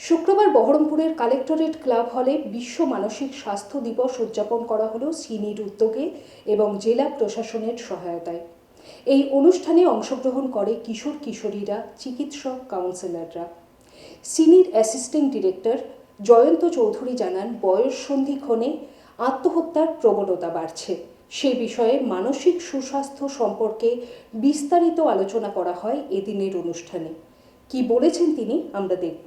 শুক্রবার বহরমপুরের collectorate club হলে বিশ্ব মানসিক স্বাস্থ্য দিবস উদযাপন করা হলো সিনির উদ্যোগে এবং জেলা প্রশাসনের সহায়তায়। এই অনুষ্ঠানে অংশগ্রহণ করে কিশোর কিশোরীরা, চিকিৎসক, কাউন্সিলররা। Senior assistant director Jayanta Chowdhury জানান, বয়স সন্ধিক্ষণে আত্মহত্যার প্রবণতা বাড়ছে। সে বিষয়ে মানসিক সুস্বাস্থ্য সম্পর্কে বিস্তারিত আলোচনা করা হয় এদিনের অনুষ্ঠানে। কি বলেছেন তিনি, আমরা দেখব।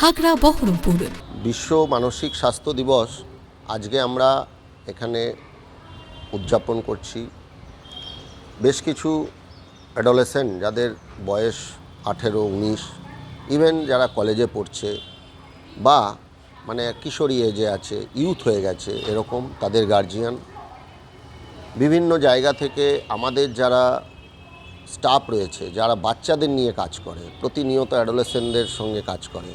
খাগড়া বহরমপুর। বিশ্ব মানসিক স্বাস্থ্য দিবস আজকে আমরা এখানে উদযাপন করছি। বেশ কিছু অ্যাডোলেসেন্ট যাদের বয়স আঠেরো, উনিশ ইভেন যারা কলেজে পড়ছে বা মানে কিশোরী এজে আছে ইউথ হয়ে গেছে, এরকম তাদের গার্জিয়ান বিভিন্ন জায়গা থেকে আমাদের যারা স্টাফ রয়েছে, যারা বাচ্চাদের নিয়ে কাজ করে, প্রতিনিয়ত অ্যাডোলেসেন্টদের সঙ্গে কাজ করে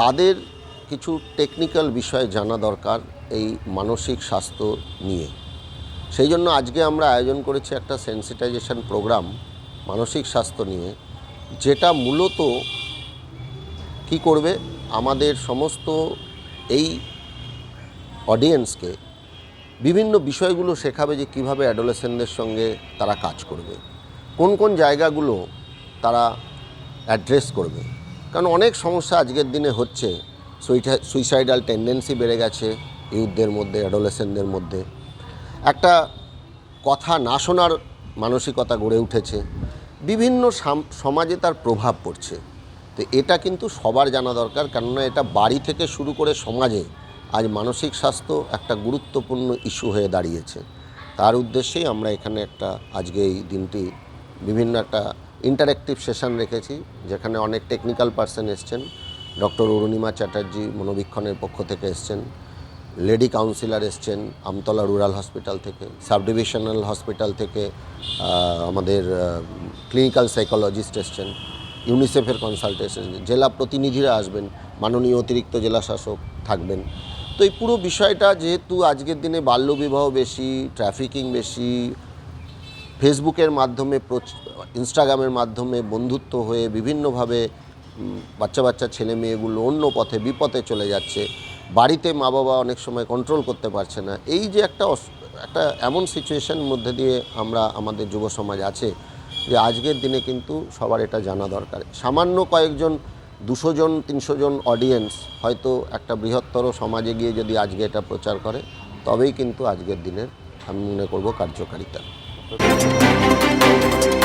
তাদের কিছু টেকনিক্যাল বিষয় জানা দরকার এই মানসিক স্বাস্থ্য নিয়ে। সেই জন্য আজকে আমরা আয়োজন করেছি একটা সেন্সিটাইজেশন প্রোগ্রাম মানসিক স্বাস্থ্য নিয়ে, যেটা মূলত কি করবে? আমাদের সমস্ত এই অডিয়েন্সকে বিভিন্ন বিষয়গুলো শেখাবে যে কীভাবে অ্যাডোলেসেন্টদের সঙ্গে তারা কাজ করবে, কোন কোন জায়গাগুলো তারা অ্যাড্রেস করবে। কারণ অনেক সমস্যা আজকের দিনে হচ্ছে। সুইসাইডাল টেন্ডেন্সি বেড়ে গেছে ইউথদের মধ্যে, অ্যাডোলেসেন্টদের মধ্যে। একটা কথা না শোনার মানসিকতা গড়ে উঠেছে। বিভিন্ন সাম- সমাজে তার প্রভাব পড়ছে। তো এটা কিন্তু সবার জানা দরকার, কেননা এটা বাড়ি থেকে শুরু করে সমাজে আজ মানসিক স্বাস্থ্য একটা গুরুত্বপূর্ণ ইস্যু হয়ে দাঁড়িয়েছে। তার উদ্দেশ্যেই আমরা এখানে একটা, আজকে এই দিনটি বিভিন্ন একটা ইন্টারেক্টিভ সেশন রেখেছি, যেখানে অনেক টেকনিক্যাল পার্সন এসছেন। ডক্টর অরুণিমা চ্যাটার্জি মনোবীক্ষণের পক্ষ থেকে এসছেন। লেডি কাউন্সিলর এসছেন আমতলা রুরাল হসপিটাল থেকে সাব ডিভিশনাল হসপিটাল থেকে আমাদের ক্লিনিক্যাল সাইকোলজিস্ট এসছেন ইউনিসেফের কনসালটেশন জেলা প্রতিনিধিরা আসবেন, মাননীয় অতিরিক্ত জেলা শাসক থাকবেন। তো এই পুরো বিষয়টা যেহেতু আজকের দিনে বাল্যবিবাহ বেশি ট্রাফিকিং বেশি ফেসবুকের মাধ্যমে ইনস্টাগ্রামের মাধ্যমে বন্ধুত্ব হয়ে বিভিন্নভাবে বাচ্চা বাচ্চা, ছেলে মেয়েগুলো অন্য পথে, বিপথে চলে যাচ্ছে। বাড়িতে মা বাবা অনেক সময় কন্ট্রোল করতে পারছে না। এই যে একটা একটা এমন সিচুয়েশনের মধ্যে দিয়ে আমরা, আমাদের যুব সমাজ আছে যে আজকের দিনে কিন্তু সবার এটা জানা দরকার। সামান্য কয়েকজন, দুশো জন, তিনশো জন অডিয়েন্স হয়তো একটা বৃহত্তর সমাজে গিয়ে যদি আজকে এটা প্রচার করে, তবেই কিন্তু আজকের দিনের আমি মনে করব কার্যকারিতা। Todo mundo.